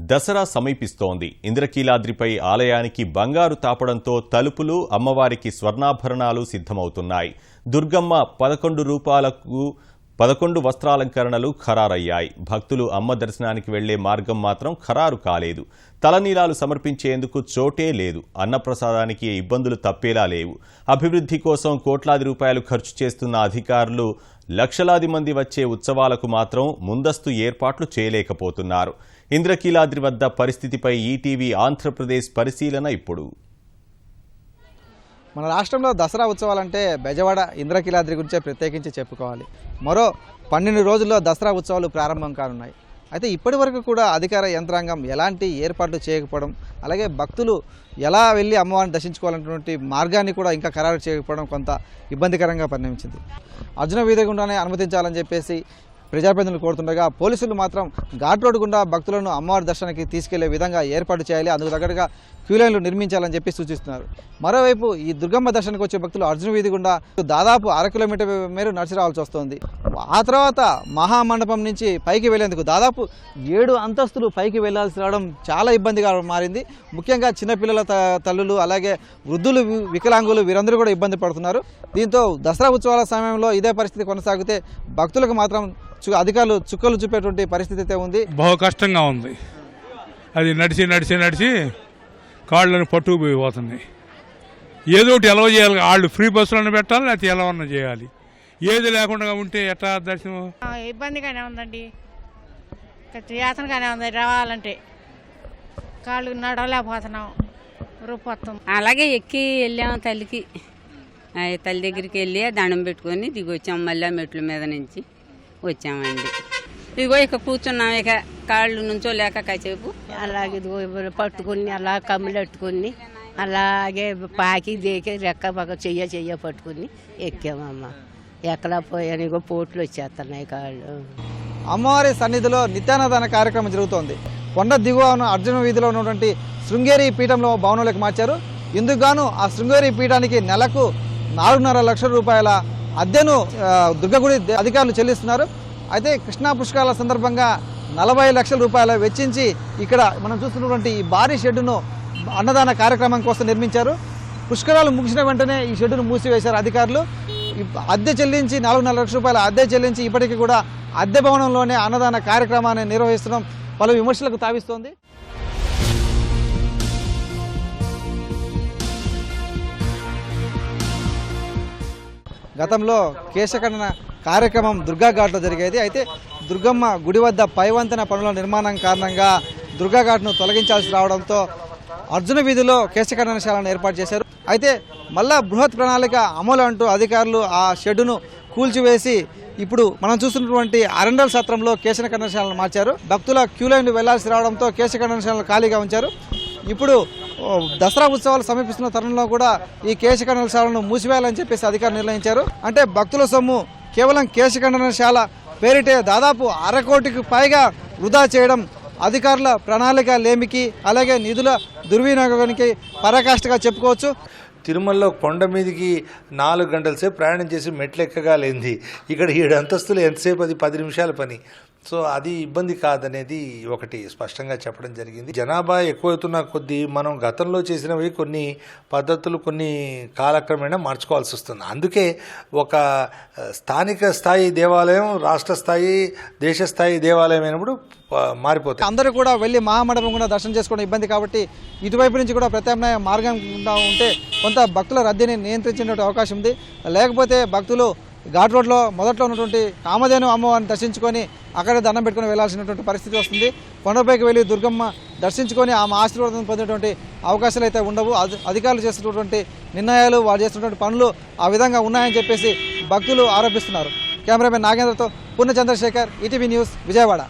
దసరా సమీపిస్తోంది. ఇంద్రకీలాద్రిపై ఆలయానికి బంగారు తాపడంతో తలుపులు అమ్మవారికి స్వర్ణాభరణాలు సిద్ధమవుతున్నాయి. దుర్గమ్మ పదకొండు రూపాయలకు పదకొండు వస్త్రాలంకరణలు ఖరారయ్యాయి. భక్తులు అమ్మ దర్శనానికి వెళ్ళే మార్గం మాత్రం ఖరారు కాలేదు. తలనీలాలు సమర్పించేందుకు చోటే లేదు. అన్నప్రసాదానికి ఇబ్బందులు తప్పేలా లేవు. అభివృద్ధి కోసం కోట్లాది రూపాయలు ఖర్చు చేస్తున్న అధికారులు లక్షలాది మంది వచ్చే ఉత్సవాలకు మాత్రం ముందస్తు ఏర్పాట్లు చేయలేకపోతున్నారు. ఇంద్రకీలాద్రి వద్ద పరిస్థితిపై ఈటీవీ ఆంధ్రప్రదేశ్ పరిశీలన ఇప్పుడు. మన రాష్ట్రంలో దసరా ఉత్సవాలంటే బెజవాడ ఇంద్రకీలాద్రి గురించే ప్రత్యేకించి చెప్పుకోవాలి. మరో పన్నెండు రోజుల్లో దసరా ఉత్సవాలు ప్రారంభం కానున్నాయి. అయితే ఇప్పటి వరకు కూడా అధికార యంత్రాంగం ఎలాంటి ఏర్పాట్లు చేయకపోవడం అలాగే భక్తులు ఎలా వెళ్ళి అమ్మవారిని దర్శించుకోవాలన్నటువంటి మార్గాన్ని కూడా ఇంకా ఖరారు చేయకపోవడం కొంత ఇబ్బందికరంగా పరిణమించింది. అర్జున వీధి గుండానే అనుమతించాలని చెప్పేసి ప్రజాప్రతినిధులు కోరుతుండగా పోలీసులు మాత్రం ఘాట్ రోడ్డు గుండా భక్తులను అమ్మవారి దర్శనానికి తీసుకెళ్ళే విధంగా ఏర్పాటు చేయాలి. అందుకు తగ్గట్టుగా క్యూ లైన్లు నిర్మించాలని చెప్పి సూచిస్తున్నారు. మరోవైపు ఈ దుర్గమ్మ దర్శనకు వచ్చే భక్తులు అర్జున వీధి గుండా దాదాపు అర కిలోమీటర్ మేర నడిచి రావాల్సి వస్తుంది. ఆ తర్వాత మహామండపం నుంచి పైకి వెళ్ళేందుకు దాదాపు ఏడు అంతస్తులు పైకి వెళ్ళాల్సి రావడం చాలా ఇబ్బందిగా మారింది. ముఖ్యంగా చిన్నపిల్లల త- తల్లులు అలాగే వృద్ధులు వికలాంగులు వీరందరూ కూడా ఇబ్బంది పడుతున్నారు. దీంతో దసరా ఉత్సవాల సమయంలో ఇదే పరిస్థితి కొనసాగితే భక్తులకు మాత్రం అధికారులు చుక్కలు చూపేటువంటి పరిస్థితి అయితే ఉంది. బహు కష్టంగా ఉంది. అది నడిచి నడిచి నడిచి కాళ్ళని పట్టుకుపోయి పోతున్నాయి ఏదో ఒకటి ఎలా చేయాలి. వాళ్ళు ఫ్రీ బస్సులను పెట్టాలి లేకపోతే ఎలా ఉన్నా చేయాలి. ఏది లేకుండా ఉంటే ఎట్లా దర్శనం? ఇబ్బందిగానే ఉందండి. యాతనగానే ఉంది రావాలంటే. కాళ్ళు నడవలేకపోతున్నాం రూపొత్తం. అలాగే ఎక్కి వెళ్ళాము తల్లికి. ఆ తల్లి దగ్గరికి వెళ్ళి దండం పెట్టుకొని దిగి వచ్చాము మళ్ళీ ఆ మెట్ల మీద నుంచి వచ్చామండి. ఇదిగో ఇక కూర్చున్నాం ఇక కాళ్ళు నుంచో లేక కాసేపు అలాగే పట్టుకుని అలా కమ్ములెట్టుకుని అలాగే పాకి దేకి రెక్క పక్క చెయ్య చెయ్య పట్టుకుని ఎక్కామమ్మ. ఎక్కడ పోయాను ఇగో పోట్లు వచ్చేస్తున్నాయి కాళ్ళు. అమ్మవారి సన్నిధిలో నిత్యాన్నదాన కార్యక్రమం జరుగుతోంది. కొండ దిగువన అర్జున వీధిలో ఉన్నటువంటి శృంగేరి పీఠంలో భవనంలోకి మార్చారు. ఇందుకు గాను ఆ శృంగేరి పీఠానికి నెలకు నాలుగున్నర లక్షల రూపాయల అద్దెను దుర్గగుడి అధికారులు చెల్లిస్తున్నారు. అయితే కృష్ణా పుష్కరాల సందర్భంగా నలభై లక్షల రూపాయల వెచ్చించి ఇక్కడ మనం చూస్తున్నటువంటి ఈ భారీ షెడ్డును అన్నదాన కార్యక్రమం కోసం నిర్మించారు. పుష్కరాలు ముగిసిన వెంటనే ఈ షెడ్డును మూసివేశారు అధికారులు. అద్దె చెల్లించి నాలుగున్నర లక్షల రూపాయల అద్దె చెల్లించి ఇప్పటికీ కూడా అద్దె భవనంలోనే అన్నదాన కార్యక్రమాన్ని నిర్వహిస్తున్నాం. పలు విమర్శలకు తావిస్తోంది. గతంలో కేశఖండన కార్యక్రమం దుర్గా ఘాట్లో జరిగేది. అయితే దుర్గమ్మ గుడి వద్ద పైవంతెన పనుల నిర్మాణం కారణంగా దుర్గాఘాట్ను తొలగించాల్సి రావడంతో అర్జున వీధిలో కేశకరణశాలను ఏర్పాటు చేశారు. అయితే మళ్ళా బృహత్ ప్రణాళిక అమలు అంటూ అధికారులు ఆ షెడ్డును కూల్చివేసి ఇప్పుడు మనం చూస్తున్నటువంటి అరండల్ సత్రంలో కేశకరణశాలను మార్చారు. భక్తుల క్యూ లైన్ వెళ్ళాల్సి రావడంతో కేశకరణశాలను ఖాళీగా ఉంచారు. ఇప్పుడు దసరా ఉత్సవాలు సమీపిస్తున్న తరుణంలో కూడా ఈ కేశకరణశాలను మూసివేయాలని చెప్పేసి అధికారులు నిర్ణయించారు. అంటే భక్తుల సొమ్ము కేవలం కేశఖండనశాల పేరిటే దాదాపు అరకోటికి పైగా వృధా చేయడం అధికారుల ప్రణాళిక లేమికి అలాగే నిధుల దుర్వినియోగానికి పరాకాష్ఠగా చెప్పుకోవచ్చు. తిరుమలలో కొండ మీదకి నాలుగు గంటల సేపు ప్రయాణం చేసి మెట్లెక్కగా లేనిది ఇక్కడ ఏడు అంతస్తులు ఎంతసేపు అది? పది నిమిషాల పని. సో అది ఇబ్బంది కాదనేది ఒకటి స్పష్టంగా చెప్పడం జరిగింది. జనాభా ఎక్కువవుతున్న కొద్దీ మనం గతంలో చేసినవి కొన్ని పద్ధతులు కొన్ని కాలక్రమేణా మార్చుకోవాల్సి వస్తుంది. అందుకే ఒక స్థానిక స్థాయి దేవాలయం రాష్ట్ర స్థాయి దేశ స్థాయి దేవాలయం అయినప్పుడు మారిపోతుంది అందరూ కూడా వెళ్ళి మహామండపం కూడా దర్శనం చేసుకోవడం ఇబ్బంది కాబట్టి ఇటువైపు నుంచి కూడా ప్రత్యామ్నాయ మార్గం ఉంటే కొంత భక్తుల రద్దీని నియంత్రించినటువంటి అవకాశం ఉంది. లేకపోతే భక్తులు ఘాట్ రోడ్లో మొదట్లో ఉన్నటువంటి కామధేను అమ్మవారిని దర్శించుకొని అక్కడే దండం పెట్టుకొని వెళ్ళాల్సినటువంటి పరిస్థితి వస్తుంది. కొండపైకి వెళ్ళి దుర్గమ్మ దర్శించుకొని ఆమె ఆశీర్వాదం పొందేటువంటి అవకాశాలు అయితే ఉండవు. అధి- అధికారులు చేస్తున్నటువంటి నిర్ణయాలు వారు చేస్తున్నటువంటి పనులు ఆ విధంగా ఉన్నాయని చెప్పేసి భక్తులు ఆరోపిస్తున్నారు. కెమెరామెన్ నాగేంద్రతో పూర్ణ చంద్రశేఖర్ ఈటీవీ న్యూస్ విజయవాడ.